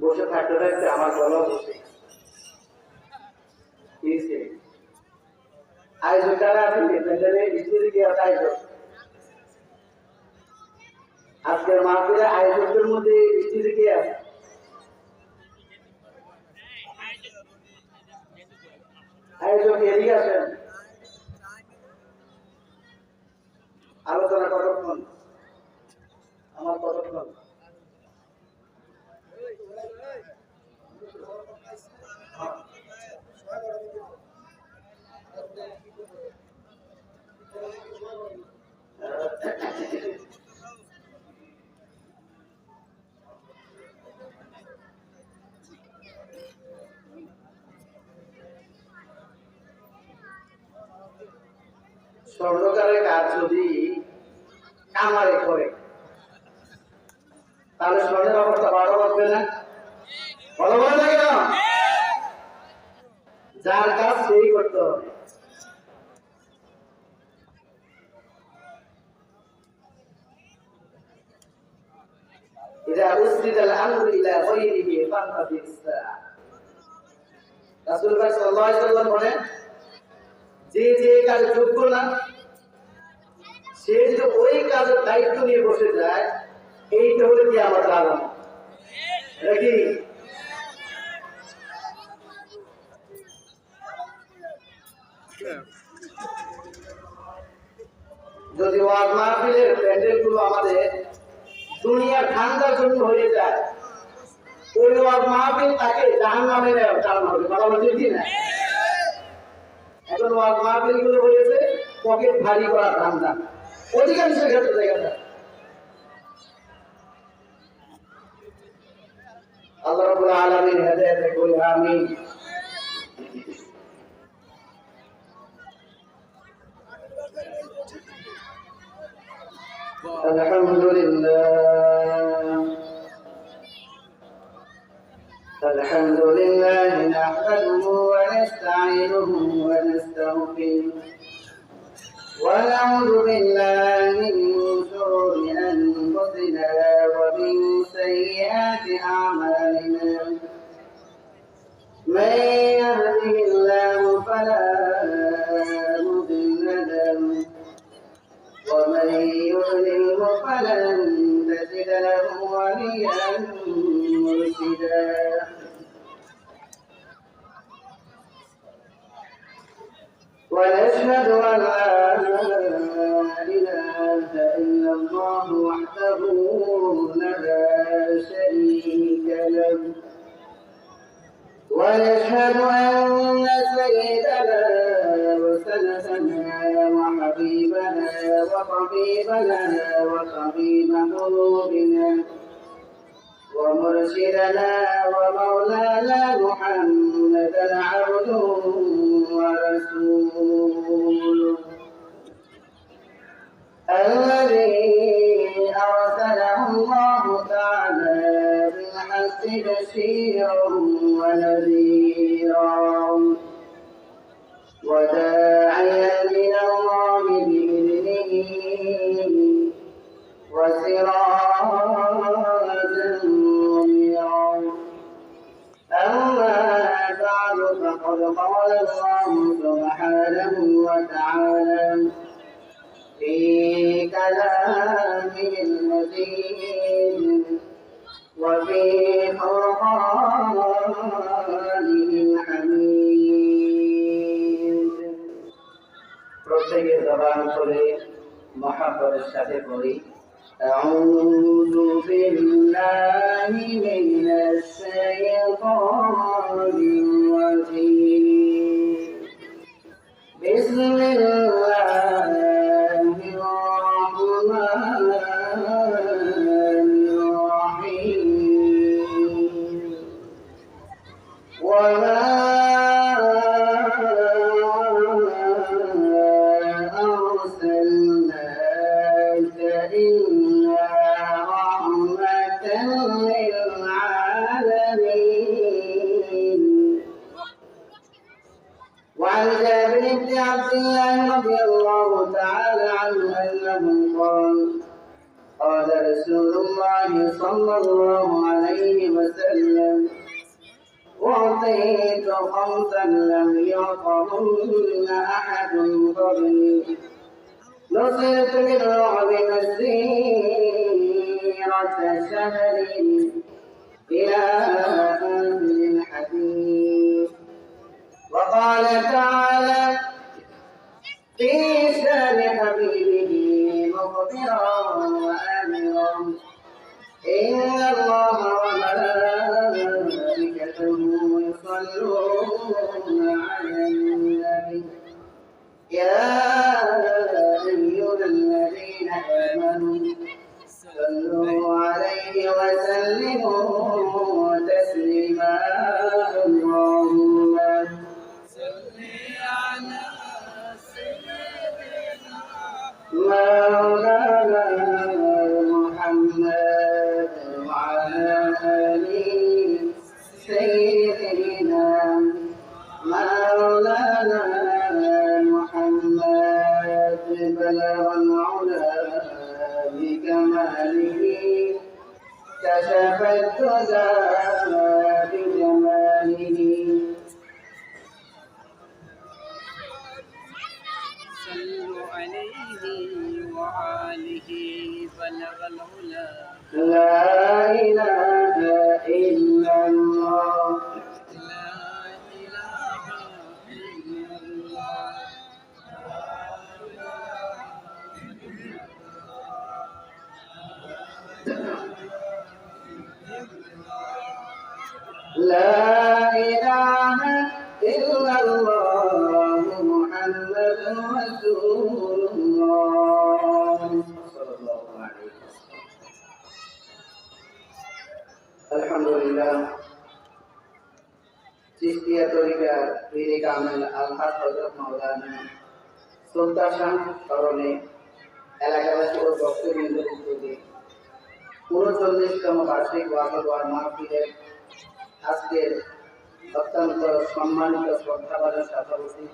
বসে থাকতে থাকতে আমার গলা বসে আয়োজন আছেন আছে আয়োজন আজকের মাহফিলের আয়োজকদের মধ্যে স্ত্রী কে আছে। আয়োজক এদিকে আসেন। আলোচনা কতক্ষণ? আমার কতক্ষণ? স্বর্ণকারের কাজ যদি কামারে করে তাহলে স্বর্ণের অবস্থা ভালো হবে না ভালো হবে না কেন যার কাজ সেই করতে হবে إذا أسند الأمر إلى غيره فانتظر الساعة রাসূল ভাই সাল্লাল্লাহু আলাইহি ওয়াসাল্লাম বলেন যে যে কাজ যোগ্য না সে যদি ওই কাজের দায়িত্ব নিয়ে বসে যায়, এইটা হলো কি আমাদের আলাম নাকি যদি ওয়াজ মাহফিলের প্যান্ডেলগুলো আমাদের দুনিয়ার ঠান্ডার জন্য হয়ে যায়, ওই ওয়াজ মাহফিল তাকে জাহান নামে চালানো হবে। কথা বলছে কি না? এখন ওয়াজ মাহফিলগুলো হয়েছে পকেট ভারী করা ধান্দা। অধিকাংশ ক্ষেত্রে দেখা যায় আল্লাহ রাব্বুল আলামিন হেদায়েতে করি আমিন الحمد لله الحمد لله نحمده ونستعينه ونستغفره ونعوذ بالله من شرور أنفسنا ومن سيئات أعمالنا. من يهده الله فلا مضل له ومن يضلله فلن تجد له وليا مرشدا. الله وحده لا شريك له. ونشهد أن سيدنا وسندنا وحبيبنا وطبيبنا وطبيب قلوبنا ومرشدنا ومولانا محمدا عبده ورسوله. الذي بشيرا ونذيرا. وداعيا من الله بإذنه وسراجا منيرا. أما بعد فقد قال الله সাথে পড়ি أعوذ بالله من الشيطان أعطيت خمسا لم يعطهن أحد قبلي نصرت بالرعب مسيرة شهر إلى آخر الحديث وقال تعالى في شأن حبيبه مخبرا وآمرا. إن الله يا أيها الذين آمنوا صلوا আলহামদুলিল্লাহ। চিস্তিয়া তরিকার পীরে কামেল আলহাজ হজরত মাওলানা সুলতান শাহ স্মরণে এলাকাবাসী ও ভক্তবৃন্দ উদ্যোগে উনচল্লিশতম বার্ষিক ওয়াকলওয়ার মাহফিলের আজকের অত্যন্ত সম্মানিত শ্রদ্ধাভাজন সভাপতি,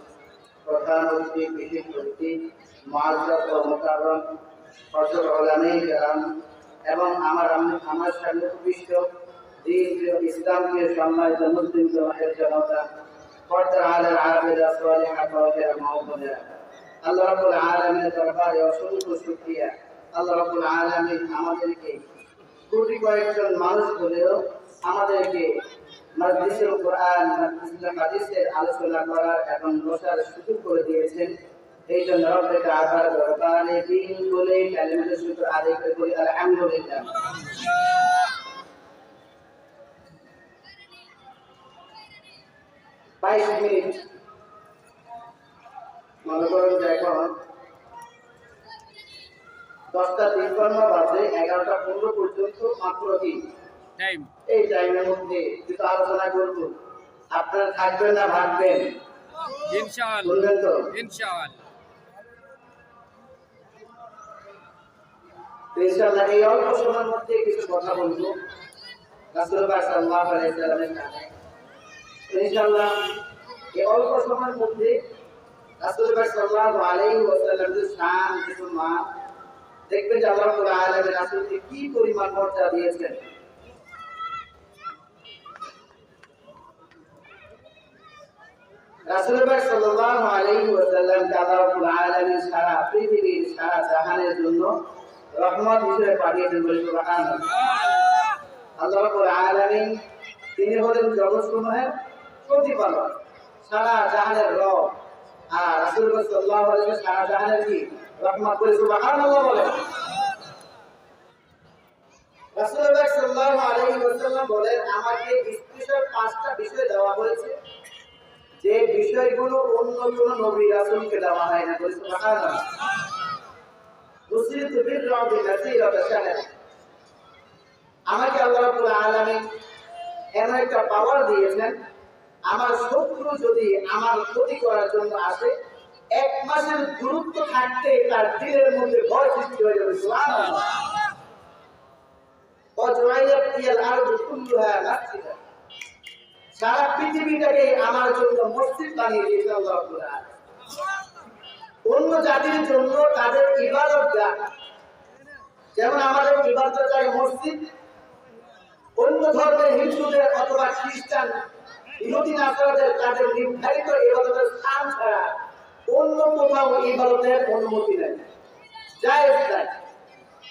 প্রধান অতিথি, বিশেষ অতিথি মহাজব ও মোকারম হজর ওলামে এবং আমার আমার সামনে উপবিষ্ট ইসলামকে সম্মানিত মুসলিম জমাতের জনতা পর্দার আলের আবেদা সোয়ালিহা ফওয়াজেরা মাহমুদেরা আল্লাহ রাব্বুল আলামিনের দরবারে আমাদেরকে কোটি কয়েকজন মানুষ হলেও আমাদেরকে মজলিসুল কোরআন মজলিসুল হাদিসের আলোচনা করার এবং বসার সুযোগ করে দিয়েছেন। এই জন্য আধার দরবারে দিন বলে কালিমাতে করে আলহামদুলিল্লাহ। বাইশ মিনিট। মনে করেন যে এখন দশটা তিপ্পান্ন বাজে এগারোটা পনেরো পর্যন্ত মাত্র কি এই টাইমের মধ্যে কিছু আলোচনা করব। আপনারা থাকবেন না ভাববেন। বলবেন তো? ইনশাআল্লাহ। এই অল্প সময়ের মধ্যে কিছু কথা বলব। সাল্লাল্লাহু আলাইহি তো ইনশাআল্লাহ এই অল্প সময়ের মধ্যে রাসূলুল্লাহ সাল্লাল্লাহু আলাইহি ওয়াসাল্লামের শান মা দেখবেন যে আল্লাহ রাসূলকে কি পরিমাণ মর্যাদা দিয়েছেন। রাসূলুল্লাহ সাল্লাল্লাহু আলাইহি ওয়াসাল্লাম আল্লাহ আলামিন সারা পৃথিবীর, সারা জন্য রহমত হিসেবে পাঠিয়েছেন বলে সুবহানাল্লাহ। আল্লাহ রাব্বুল তিনি হলেন জগৎসমূহের প্রতিপালক সারা জাহানের আর সারা জাহানের কি? রহমত বলে সুবহানাল্লাহ রাসূলুল্লাহ সাল্লাল্লাহু আলাইহি ওয়াসাল্লাম আমাকে স্পেশাল পাঁচটা বিষয় দেওয়া হয়েছে। যে বিষয়গুলো অন্য কোন নবী রাসূলকে দেওয়া হয় না বলে সুবহানাল্লাহ। বিল আমাকে আল্লাহ রাব্বুল আলামিন এমন একটা পাওয়ার দিয়েছেন আমার শত্রু যদি আমার ক্ষতি করার জন্য আসে, এক মাসের দূরত্ব থাকতে তার দিলের মধ্যে ভয় সৃষ্টি হয়ে যাবে। সারা পৃথিবীটাকে আমার জন্য মসজিদ বানিয়ে অন্য জাতির জন্য তাদের ইবাদত যেমন আমাদের ইবাদতের জায়গা মসজিদ, অন্য ধর্মের হিন্দুদের অথবা খ্রিস্টান ইহুদি নাসারাদের তাদের নির্ধারিত ইবাদতের স্থান ছাড়া অন্য কোথাও ইবাদতের অনুমতি নেই। জায়েজ নাই।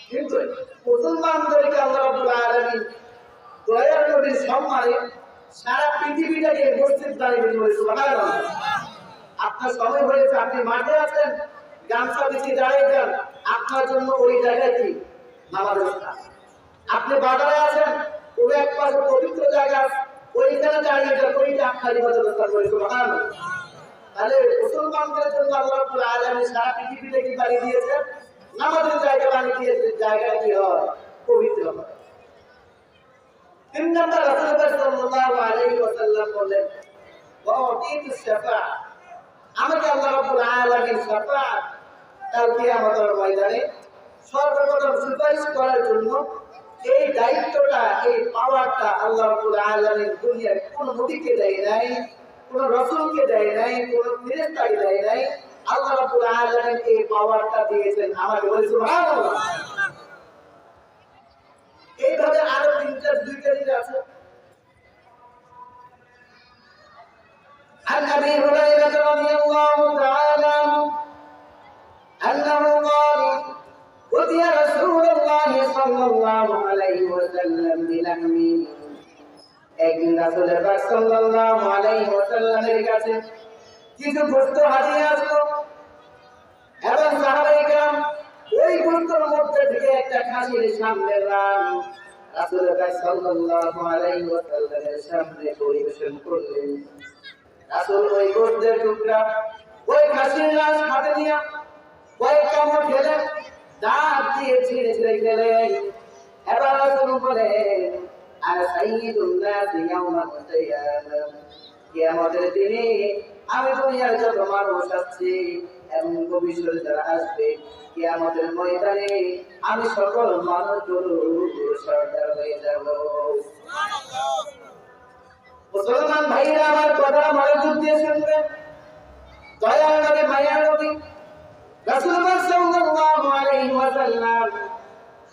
কিন্তু মুসলমানদেরকে আল্লাহ রাব্বুল আলামিন দয়ার নবীর সম্মানে সারা পৃথিবীটাকে মসজিদ দাঁড়িয়ে দিয়েছে সুবহানাল্লাহ। আপনার সময় হয়েছে, আপনি মাঠে আছেন, গামছা বিছিয়ে দাঁড়িয়ে যান। আপনার জন্য ওই জায়গায় কি? স্থান। আপনি বাজারে আছেন, কোনো এক পাশে পবিত্র জায়গা ওইখানে দাঁড়িয়ে যান আপনার ইবাদতের করে সুবহানাল্লাহ তাহলে মুসলমানদের জন্য আল্লাহ রাব্বুল আলামিন সারা পৃথিবীতে কি বানিয়ে দিয়েছেন নামাজের জায়গা বানিয়ে দিয়েছেন জায়গা কি হয়? পবিত্র হয়। তিন নম্বর রাসূলুল্লাহ সাল্লাল্লাহু আলাইহি ওয়াসাল্লাম বলেন ওয়া উতিতু আমাকে আল্লাহ রাব্বুল আলামিন শাফাআত কাল কিয়ামতের ময়দানে সর্বপ্রথম সুপারিশ করার জন্য এই দায়িত্বটা এই পাওয়ারটা আল্লাহ রাব্বুল আলামিন দুনিয়ার কোন নবীকে দেয় নাই কোন রাসূলকে দেয় নাই কোন ফেরেশতাকে দেয় নাই আল্লাহ রাব্বুল আলামিন এই পাওয়ারটা দিয়েছেন আমাকে বলে সুবহানাল্লাহ এইভাবে আরো তিনটা দুইটা দিন আছে عن ابي هريره رضي الله تعالى عنه انه قال أتي رسول الله صلى الله عليه وسلم بلحم একদিন রাসূলের পাক সাল্লাল্লাহু আলাইহি ওয়াসাল্লামের কাছে কিছু গোশত হাজির আসলো এবং সাহাবায়ে কেরাম ওই গোশতের মধ্যে থেকে একটা খাসির সামনে রাম রাসূলের পাক সাল্লাল্লাহু আলাইহি ওয়াসাল্লামের সামনে পরিবেশন করলেন রাসূল ওই গোশতের টুকরা ওই খাসির লাশ হাতে নিয়ে ওই কামড় খেলেন দাঁত দিয়ে ছিঁড়ে ছিঁড়ে খেলেন এবার রাসূল বলেন আর সাইয়্যিদুন নাস ইয়াউমাল কিয়ামাহ কিয়ামতের দিনে আমি দুনিয়ার যত মানুষ আছে, এবং ভবিষ্যতে যারা আসবে, কিয়ামতের ময়দানে আমি সকল মানুষগুলো সরদার হয়ে যাব। মুসলমান ভাইরা, আমার কথা মনোযোগ দিয়ে শুনবেন। দয়াল নবী মায়ার নবী রাসূলুল্লাহ সাল্লাল্লাহু আলাইহি ওয়াসাল্লাম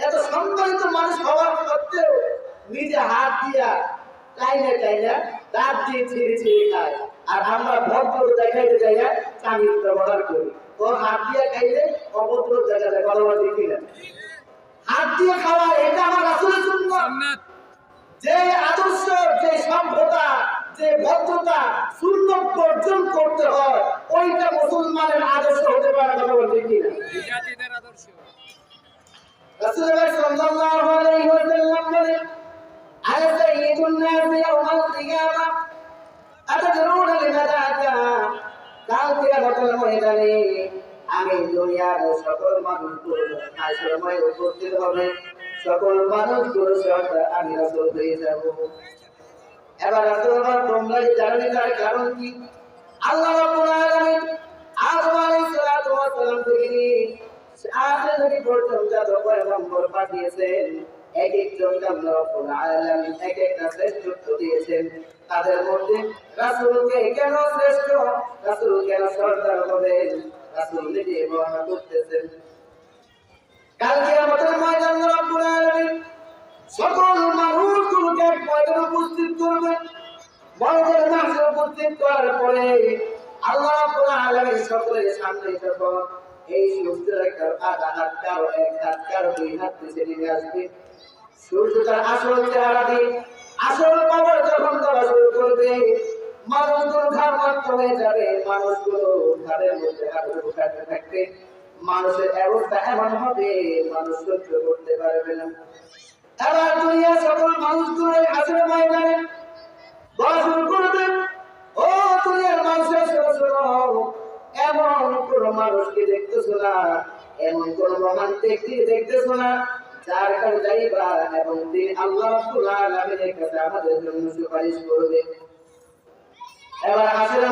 এত সম্মানিত মানুষ হওয়ার সত্ত্বেও নিজে হাত দিয়া টাইনে টাইনে দাঁত দিয়ে ছিঁড়ে ছিঁড়ে খায়। আর আমরা ভদ্র দেখাইতে যাইয়া ব্যবহার করি। ও হাত দিয়ে খাইলে অভদ্র দেখা যায় দেখি না। হাত দিয়ে খাওয়া এটা আমার আসলে সুন্দর যে আদর্শ যে সভ্যতা যে ভদ্রতা শূন্য অর্জন করতে হয় ওইটা মুসলমানের আদর্শ হতে পারে কথা বলতে রাসূলুল্লাহ সাল্লাল্লাহু আলাইহি ওয়াসাল্লাম বলেন আনা সাইয়্যিদুন নাস ইয়াউমাল কিয়ামা আতাদরুনা লিমাযা আতা কাল কিয়ামতের ময়দানে আমি দুনিয়ার সকল মানুষগুলো আশ্রমে উপস্থিত হবে সকল মানুষগুলো সরকার আমি আল্লাহ নিয়ে আখের পর্যন্ত যত পয়গম্বর পাঠিয়েছেন এক একজন আল্লাহ আলামিন এক একটা শ্রেষ্ঠত্ব দিয়েছেন। তাদের মধ্যে রাসূলকে কেন শ্রেষ্ঠ? রাসূল কেন সরদার হবেন রাসূল নিজে বর্ণনা করতেছেন। কালকে আমাদের ময়দান রব্বুল আলামিন সকল মানুষগুলোকে এক ময়দানে উপস্থিত করবেন ময়দানে মাঝে উপস্থিত করার পরে আল্লাহ রাব্বুল আলামিন সকলের সামনে যখন এই সূর্যের একটা আধা হাত কারও এক হাত, কারও দুই হাত নিচে আসবে। সূর্য তার আসল চেহারা দিয়ে আসল পাওয়ার যখন তারা শুরু করবে, মানুষগুলো ঘাড়মাত্র হয়ে যাবে, মানুষগুলো ঘাড়ের মধ্যে হাত ঢুকাতে থাকবে। মানুষের অবস্থা এমন হবে, মানুষ সহ্য করতে পারবে না। এবার দুনিয়া সকল মানুষগুলো আসলে ময়দানে বলা শুরু করবে ও দুনিয়ার মানুষের শোনো এমন কোন মানুষকে দেখতেছো না? এমন কোন ব্যক্তি দেখতেছো না? যার কাছে যাইবা এবং তিনি আল্লাহ রাব্বুল কাছে আমাদের জন্য সুপারিশ করবে। এবার আসলে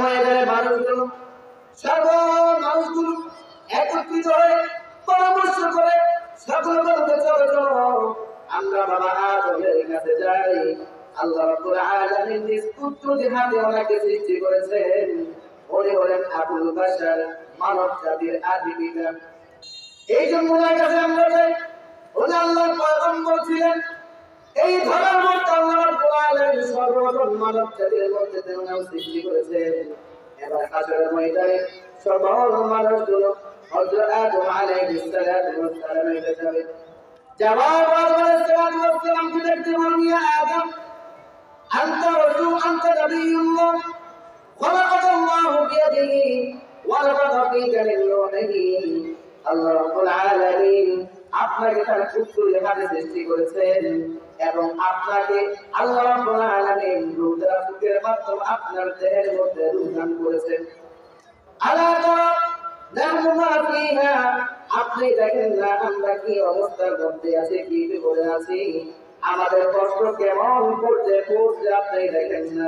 মানুষগুলো। মানুষগুলো একত্রিত হয়ে পরামর্শ করে সকল বলতে চলো আমরা বাবা আদমের কাছে যাই। আল্লাহ রাব্বুল আলামিন নিজ পুত্র হাতে ওনাকে সৃষ্টি করেছেন। উনি হলেন আবুল বাশার মানব জাতির আদি পিতা এই জন্য ওনার কাছে আমরা যাই উনি আল্লাহর পয়গম্বর ছিলেন। এই ধরার মধ্যে আল্লাহর কোরআনের সর্বপ্রথম মানব জাতির মধ্যে তেমন সৃষ্টি করেছে এবার হাজারের ময়দানে সর্বহল মানুষগুলো হযরত আদম আলাইহিস সালাম এটা যাবে। যাওয়ার পর আলাইহিস সালাম দেখতে বলবি আদম? আনতা রাসূল, আনতা নবিউল্লাহ। الله خلقك الله بيده ونفخ فيك من روحه আল্লাহ রাব্বুল আলামিন আপনাকে তার পুত্র লেখাতে সৃষ্টি করেছেন এবং আপনাকে আল্লাহ রাব্বুল আলামিন রুদ্রা ফুকের মাধ্যমে আপনার দেহের মধ্যে রূপদান করেছেন আলা তারা নাহনু মা ফিহা আপনি দেখেন না আমরা কি অবস্থার মধ্যে আছি কি বিপদে আছি আমাদের কষ্ট কেমন করতে করতে আপনি দেখেন না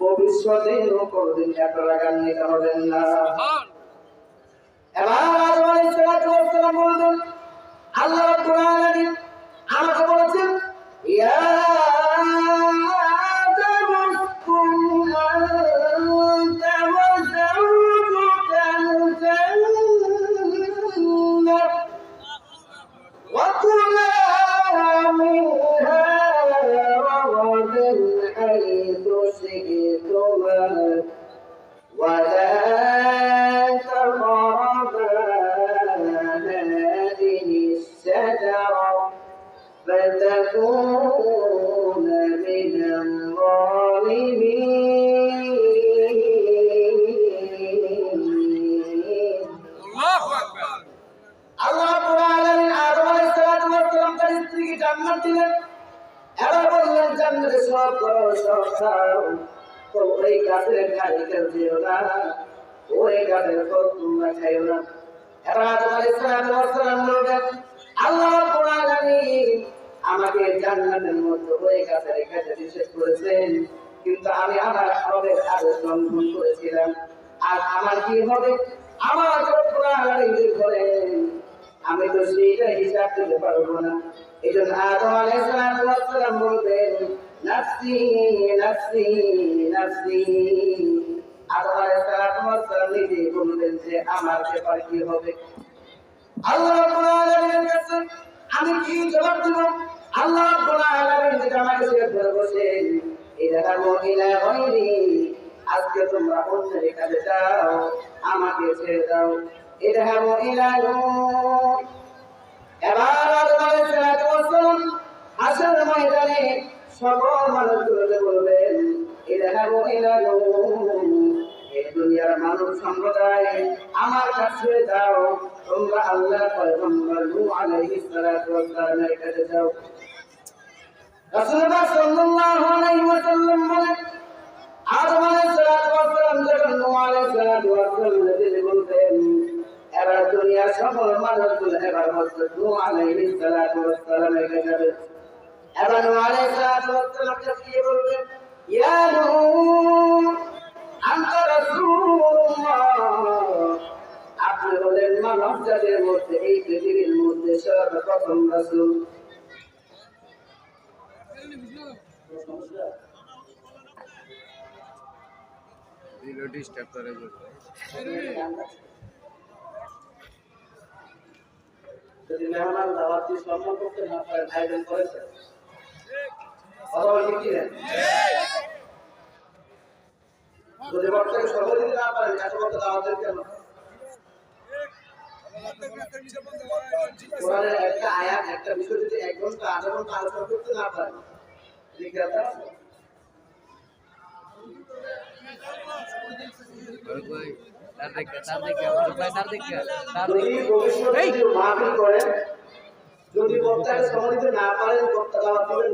ভবিষ্যতে কোনদিন এত রাগান্বিত হবেন না। এবার আদম আলাইহিস সালাতু ওয়াস সালাম বললেন আল্লাহ রাব্বুল আলামিন আমাকে বলেছেন ইয়া ওই গাছের খাইতে দিও না, ওই গাছের তোমরা খাইও না। আমাকে জান্নাতের করেছেন। কিন্তু আমি আমার রবের আদেশ লঙ্ঘন করেছিলাম। আর আমার কি হবে? আমার করেন আমি তো সেইটা হিসাব দিতে পারব না। এই জন্য আদম আলাইহিস সালাম নাফসি নাফসি নাফসি আলাইহিস সালাম নিজে বললেন যে আমার ব্যাপার কি হবে? আল্লাহ রাব্বুল আমি কি জবাব দেব? আল্লাহ রাব্বুল আলামিন আমাকে শেখাতে করে বসেন ইদা ইলা গায়রি, আজকে তোমরা অন্যের কাছে যাও, আমাকে ছেড়ে দাও। ইদা ইলা এবার আলাইহিস সালাতু ওয়াস সালাম ময়দানে সকল মানুষগুলোকে বলবেন দুনিয়ার মানব সম্প্রদায় আমার কাছে যাও তোমরা আল্লাহ পয়গম্বর নূহ আলাইহিস সালাতু কাছে যাও রাসূলুল্লাহ সাল্লাল্লাহু আলাইহি ওয়াসাল্লাম বলেন আদম আলাইহিস সালাতু ওয়াস সালাম যখন এবার দুনিয়ার সকল মানুষগুলো এবার হযরত নূহ আলাইহিস সালাতু ওয়াস যাবে। এবার নূহ আলাইহিস সালাতু ওয়াস সালামকে গিয়ে বলবেন ইয়া নূহ আনতা রাসূলুল্লাহ। আপনি হলেন মানব জাতির মধ্যে এই পৃথিবীর মধ্যে সর্বপ্রথম রাসূল। দিলো ডিস্টার্ব করে বলতে। যদি মেহমান দাওয়াত সম্মান করতে না পারেন আয়োজন করেছেন যদি বাচ্চাকে সবাই দিতে না পারে এত কথা দাওয়াতের কেন কোরআনের একটা আয়াত একটা বিষয় যদি এক ঘণ্টা আধা ঘণ্টা আলোচনা করতে না পারে তার দেখে তার দেখে তার দেখে তার দেখে যদি বক্তাকে সময় দিতে না পারেন বক্তা দাওয়াত দিবেন।